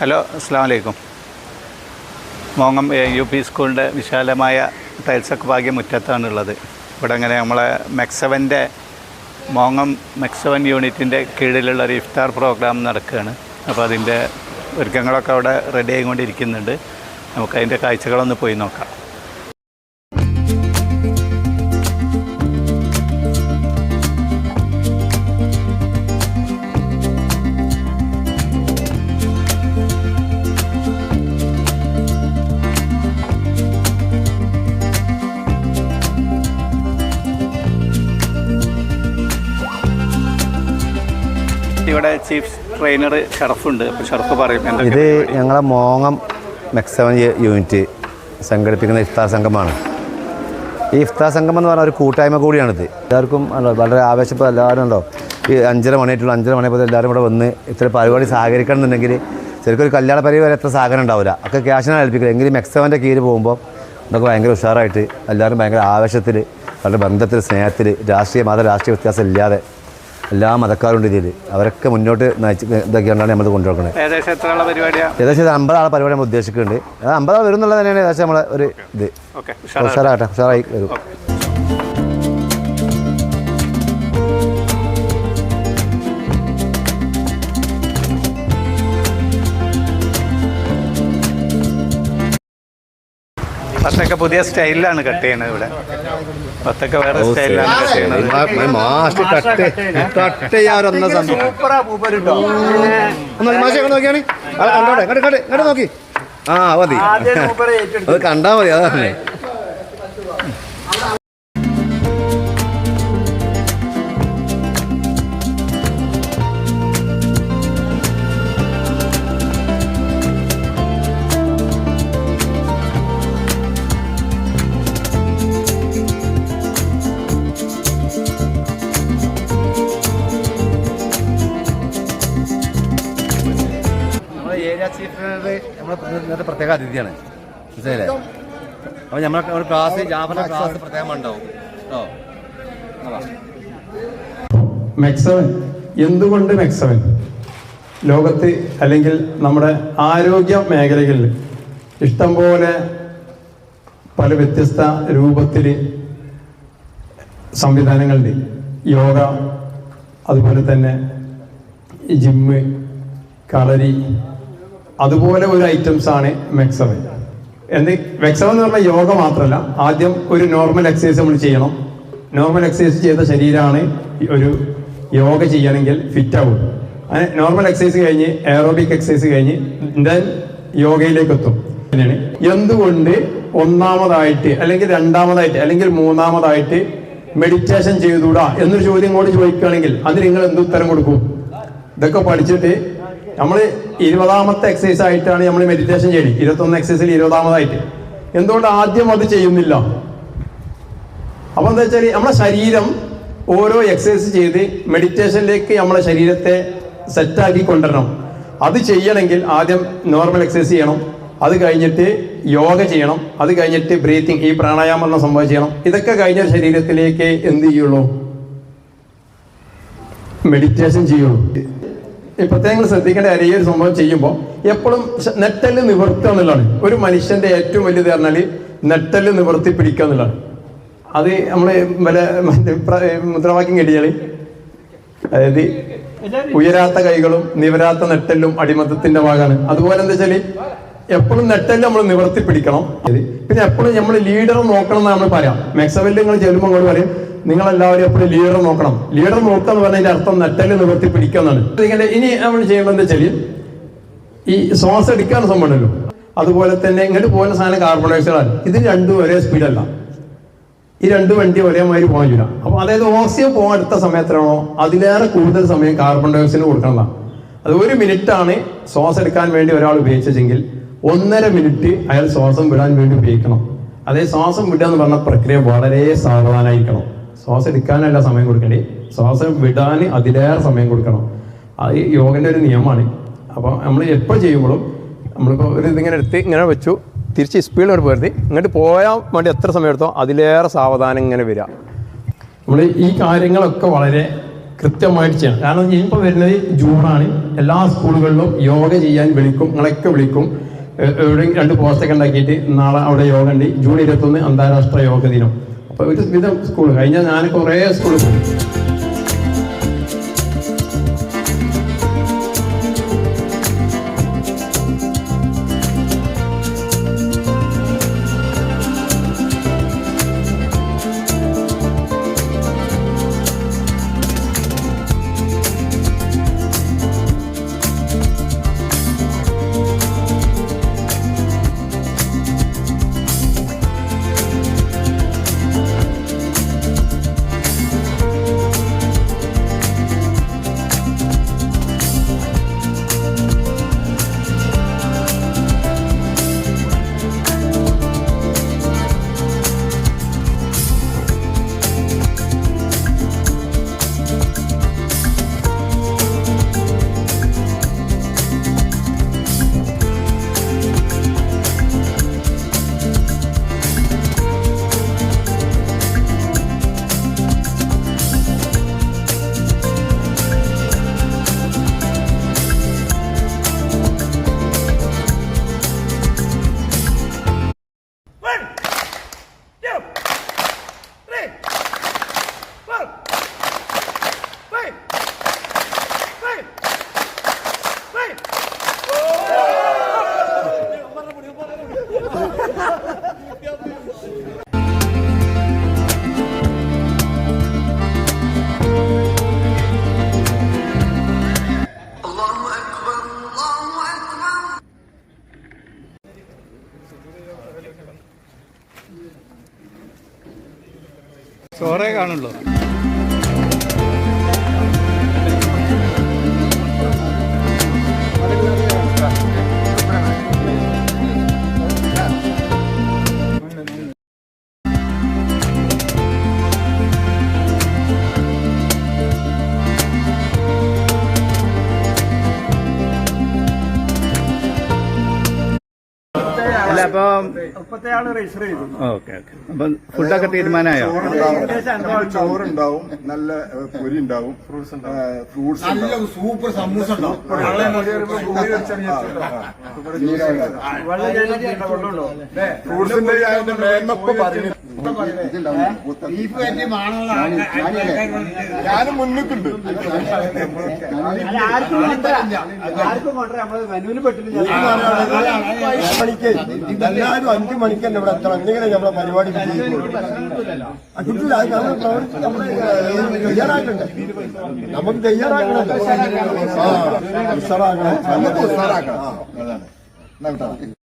Hello അസ്സാം വലൈക്കും മോങ്ങം U P സ്കൂളിന്റെ വിശാലമായ ടൈൽസൊക്കെ ഭാഗ്യം മുറ്റത്താണുള്ളത് ഇവിടെ അങ്ങനെ നമ്മളെ മെക്സവന്റെ മോങ്ങം മെക്സവൻ യൂണിറ്റിന്റെ കീഴിലുള്ള ഒരു ഇഫ്താർ പ്രോഗ്രാം നടക്കുകയാണ്. അപ്പോൾ അതിന്റെ ഒരുക്കങ്ങളൊക്കെ അവിടെ റെഡി ആയിക്കൊണ്ടിരിക്കുന്നുണ്ട്. നമുക്ക് അതിന്റെ കാഴ്ചകളൊന്ന് പോയി നോക്കാം. ഇവിടെ ചീഫ് ട്രെയിനർ ഷറഫുണ്ട്. അപ്പോൾ ഷറഫ് പറയും ഇത് ഞങ്ങളെ മോങ്ങം മെക്സവൻ യൂണിറ്റ് സംഘടിപ്പിക്കുന്ന ഇഫ്താർ സംഘമാണ്. ഈ ഇഫ്താർ സംഘം എന്ന് പറഞ്ഞാൽ ഒരു കൂട്ടായ്മ കൂടിയാണിത്. എല്ലാവർക്കും അല്ല, വളരെ ആവേശപ്പെട്ട എല്ലാവരും ഉണ്ടോ? ഈ അഞ്ചര മണിയായിട്ടുള്ള അഞ്ചര മണിയപ്പോൾ എല്ലാവരും ഇവിടെ വന്ന് ഇത്ര പരിപാടി സഹകരിക്കണം എന്നുണ്ടെങ്കിൽ ശരിക്കും ഒരു കല്യാണ പരിപാടി വരെ എത്ര സഹകരണം ഉണ്ടാവില്ല. ഒക്കെ ക്യാഷിനാണ് ഏൽപ്പിക്കുന്നത് എങ്കിലും മെക്സവന്റെ കീഴിൽ പോകുമ്പോൾ ഇതൊക്കെ ഭയങ്കര ഉഷാറായിട്ട് എല്ലാവരും ഭയങ്കര ആവേശത്തിൽ വളരെ ബന്ധത്തിൽ സ്നേഹത്തിൽ രാഷ്ട്രീയ മത രാഷ്ട്രീയ വ്യത്യാസം ഇല്ലാതെ എല്ലാ മതക്കാരുണ്ട് ഇതിൽ അവരൊക്കെ മുന്നോട്ട് നയിച്ച് ഇതൊക്കെയാണ് നമ്മൾ കൊണ്ടുവരുന്നത് ഏകദേശം എത്രയുള്ള പരിപാടിയാണ് ഏകദേശം ഇത് അമ്പത് ആളെ പരിപാടി നമ്മൾ ഉദ്ദേശിക്കുന്നുണ്ട്. അത് അമ്പത് ആൾ വരും എന്നുള്ളത് തന്നെയാണ് ഏകദേശം നമ്മളെ ഒരു ഇത്. ഓക്കെ. ഉഷാറാകട്ടെ ഉഷാറായി വരും. പത്തൊക്കെ പുതിയ സ്റ്റൈലിലാണ് കട്ട് ചെയ്യണത് ഇവിടെ. പത്തൊക്കെ വേറെ സ്റ്റൈലിലാണ് കട്ട് കട്ട് കട്ട് ചെയ്യാറൊന്ന സംഭവം. ഒന്ന് മാഷെ നോക്കിയാണ്. കണ്ടോട്ടെ ഇങ്ങോട്ട് നോക്കി. ആ മതി. അത് കണ്ടാ മതി അതാണ് ഏരിയ ചീഫ് നമ്മുടെ ഇന്നത്തെ പ്രത്യേക അതിഥിയാണ്. മനസ്സിലായില്ലേ? അപ്പോൾ നമ്മളെ ഒരു ക്ലാസ് ജാഫറിന്റെ ക്ലാസ് പ്രത്യേകം ഉണ്ടാവും. കേട്ടോ? മെക്സവൻ എന്തുകൊണ്ട് മെക്സവൻ ലോകത്ത് അല്ലെങ്കിൽ നമ്മുടെ ആരോഗ്യ മേഖലകളിൽ ഇഷ്ടംപോലെ പല വ്യത്യസ്ത രൂപത്തിൽ സംവിധാനങ്ങളുണ്ട്. യോഗ അതുപോലെ തന്നെ ജിമ്മ് കളരി അതുപോലെ ഒരു ഐറ്റംസ് ആണ് മെക്സവൻ എന്ത്? മെക്സവൻ എന്ന് പറഞ്ഞാൽ യോഗ മാത്രമല്ല. ആദ്യം ഒരു നോർമൽ എക്സസൈസ് നമ്മൾ ചെയ്യണം. നോർമൽ എക്സസൈസ് ചെയ്ത ശരീരമാണ് ഒരു യോഗ ചെയ്യണമെങ്കിൽ ഫിറ്റ് ആവും അങ്ങനെ നോർമൽ എക്സസൈസ് കഴിഞ്ഞ് എയറോബിക് എക്സസൈസ് കഴിഞ്ഞ് ദെൻ യോഗയിലേക്ക് എത്തും. അങ്ങനെയാണ് എന്തുകൊണ്ട് ഒന്നാമതായിട്ട് അല്ലെങ്കിൽ രണ്ടാമതായിട്ട് അല്ലെങ്കിൽ മൂന്നാമതായിട്ട് മെഡിറ്റേഷൻ ചെയ്തുകൂടാ എന്നൊരു ചോദ്യം കൂടി ചോദിക്കുകയാണെങ്കിൽ അതിന് നിങ്ങൾ എന്ത് ഉത്തരം കൊടുക്കും? ഇതൊക്കെ പഠിച്ചിട്ട് നമ്മൾ ഇരുപതാമത്തെ എക്സസൈസ് ആയിട്ടാണ് നമ്മൾ മെഡിറ്റേഷൻ ചെയ്യുന്നത് ഇരുപത്തൊന്ന് എക്സസൈസിൽ ഇരുപതാമതായിട്ട്. എന്തുകൊണ്ട് ആദ്യം അത് ചെയ്യുന്നില്ല? അപ്പൊ എന്താ വെച്ചാൽ നമ്മളെ ശരീരം ഓരോ എക്സസൈസ് ചെയ്ത് മെഡിറ്റേഷനിലേക്ക് നമ്മളെ ശരീരത്തെ സെറ്റാക്കി കൊണ്ടുവരണം. അത് ചെയ്യണമെങ്കിൽ ആദ്യം നോർമൽ എക്സസൈസ് ചെയ്യണം. അത് കഴിഞ്ഞിട്ട് യോഗ ചെയ്യണം. അത് കഴിഞ്ഞിട്ട് ബ്രീത്തിങ് ഈ പ്രാണായാമം എന്ന സംഭവം ചെയ്യണം. ഇതൊക്കെ കഴിഞ്ഞ ശരീരത്തിലേക്ക് എന്ത് ചെയ്യുള്ളൂ? മെഡിറ്റേഷൻ ചെയ്യുള്ളൂ. ഈ പ്രത്യേകങ്ങൾ ശ്രദ്ധിക്കേണ്ട കാര്യം ഈ ഒരു സംഭവം ചെയ്യുമ്പോൾ എപ്പോഴും നെറ്റൽ നിവർത്തുക എന്നുള്ളതാണ്. ഒരു മനുഷ്യന്റെ ഏറ്റവും വലിയത് പറഞ്ഞാൽ നെറ്റൽ നിവർത്തി പിടിക്കുക എന്നുള്ളതാണ്. അത് നമ്മൾ മുദ്രാവാക്യം കേട്ടിയാൽ അതായത് ഉയരാത്ത കൈകളും നിവരാത്ത നെട്ടലും അടിമത്തത്തിന്റെ ഭാഗമാണ്. അതുപോലെ എന്താ വെച്ചാൽ എപ്പോഴും നെട്ടൽ നമ്മൾ നിവർത്തി പിടിക്കണം. പിന്നെ എപ്പോഴും നമ്മൾ ലീഡർ നോക്കണം എന്ന് നമ്മൾ പറയാം. മെക്സവെല്ലിൽ നിങ്ങൾ ചെല്ലുമ്പോൾ അങ്ങോട്ട് പറയും നിങ്ങൾ എല്ലാവരും എപ്പോഴും ലീഡർ നോക്കണം. ലീഡർ നോക്കുക എന്ന് പറഞ്ഞതിന്റെ അർത്ഥം നെട്ടൽ നിവർത്തി ഇതിങ്ങനെ ഇനി നമ്മൾ ചെയ്യേണ്ടത് വെച്ചാൽ ഈ ശ്വാസം എടുക്കാൻ സംഭവമുണ്ടല്ലോ അതുപോലെ തന്നെ ഇങ്ങോട്ട് പോകുന്ന സാധനം കാർബൺ ഡയോക്സൈഡാണ് ഇത് രണ്ടും ഒരേ സ്പീഡല്ല ഈ രണ്ട് വണ്ടി ഒരേമാതിരി പോകാൻ പറ്റില്ല അപ്പൊ അതായത് ഓക്സിജൻ പോകാൻ അടുത്ത സമയത്താണോ? അതിലേറെ കൂടുതൽ സമയം കാർബൺ ഡയോക്സൈഡ് കൊടുക്കണതാണ്. അത് ഒരു മിനിറ്റ് ആണ് ശ്വാസം എടുക്കാൻ വേണ്ടി ഒരാൾ ഉപയോഗിച്ചെങ്കിൽ ഒന്നര മിനിറ്റ് അയാൾ ശ്വാസം വിടാൻ വേണ്ടി ഉപയോഗിക്കണം. അതേ ശ്വാസം വിടുക എന്ന് പറഞ്ഞ പ്രക്രിയ വളരെ സാവധാനമായിരിക്കണം. ശ്വാസം എടുക്കാനല്ല സമയം കൊടുക്കേണ്ടത് ശ്വാസം വിടാൻ അതിലേറെ സമയം കൊടുക്കണം. അത് യോഗന്റെ ഒരു നിയമമാണ്. അപ്പോൾ നമ്മൾ എപ്പോൾ ചെയ്യുമ്പോഴും നമ്മളിപ്പോൾ ഒരു ഇതിങ്ങനെ എടുത്ത് ഇങ്ങനെ വെച്ചു. തിരിച്ച് സ്പീഡിലോട്ട് പോരുത്തി ഇങ്ങോട്ട് പോയാൽ വേണ്ടി എത്ര സമയം എടുത്തോ അതിലേറെ സാവധാനം ഇങ്ങനെ വരിക. നമ്മൾ ഈ കാര്യങ്ങളൊക്കെ വളരെ കൃത്യമായിട്ട് ചെയ്യണം. കാരണം ഇനിയിപ്പോൾ വരുന്നത് ജൂണാണ്. എല്ലാ സ്കൂളുകളിലും യോഗ ചെയ്യാൻ വിളിക്കും. നിങ്ങളൊക്കെ വിളിക്കും. എവിടെയും രണ്ട് പോസ്റ്റൊക്കെ ഉണ്ടാക്കിയിട്ട് നാളെ അവിടെ യോഗ ഉണ്ട്. ജൂൺ ഇരുപത്തൊന്ന് അന്താരാഷ്ട്ര യോഗ ദിനം. ഒരു വിധം സ്കൂൾ കഴിഞ്ഞാൽ ഞാൻ കുറേ സ്കൂളിൽ പോയി ചോറേ കാണുള്ളൂ അല്ല അപ്പം ഓക്കെ ഓക്കെ. അപ്പം ഫുഡൊക്കെ തീരുമാനമായോ? ചോറുണ്ടാവും. നല്ല പൊരി ഉണ്ടാവും. ഫ്രൂട്ട്സ് നല്ല സൂപ്പർ സമൂസ ഉണ്ടാവും. ഫ്രൂട്ട്സിന്റെ അതിന്റെ പറഞ്ഞു ഞാനും മുന്നിക്കുണ്ട്. മണിക്ക് എല്ലാവരും അഞ്ചു മണിക്ക് തന്നെ ഇവിടെ എത്തണം. എന്തെങ്കിലും നമ്മളെ പരിപാടി കിട്ടില്ല നമ്മൾ പ്രവർത്തി നമ്മൾ തയ്യാറായിട്ടുണ്ട്. നമുക്ക് തയ്യാറാക്കണം. ആ ഉഷാറാക്കണം. നമുക്ക് ഉഷാറാക്കണം. അതാണ്. എന്നാ വിട്ടോ.